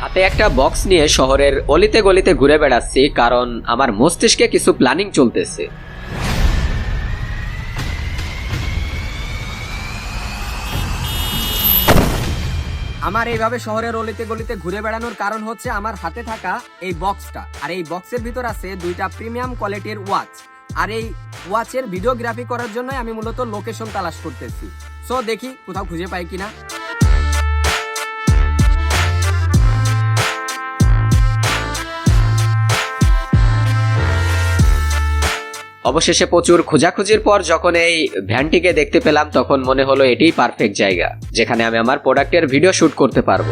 হাতে একটা বক্স নিয়ে শহরের অলিতে গলিতে ঘুরে বেড়াচ্ছি, কারণ আমার মস্তিষ্কে কিছু প্ল্যানিং চলতেছে। আমার এইভাবে শহরের অলিতে গলিতে ঘুরে বেড়ানোর কারণ হচ্ছে আমার হাতে থাকা এই বক্সটা। আর এই বক্সের ভিতর আছে দুইটা প্রিমিয়াম কোয়ালিটির ওয়াচ। আর এই ওয়াচের ভিডিওগ্রাফি করার জন্যই আমি মূলত লোকেশন তালাশ করতেছি। সো দেখি কোথাও খুঁজে পাই কিনা। অবশেষে প্রচুর খোঁজাখুঁজির পর যখন এই ভ্যানটিকে দেখতে পেলাম, তখন মনে হলো এটাই পারফেক্ট জায়গা, যেখানে আমি আমার প্রোডাক্টের ভিডিও শ্যুট করতে পারব।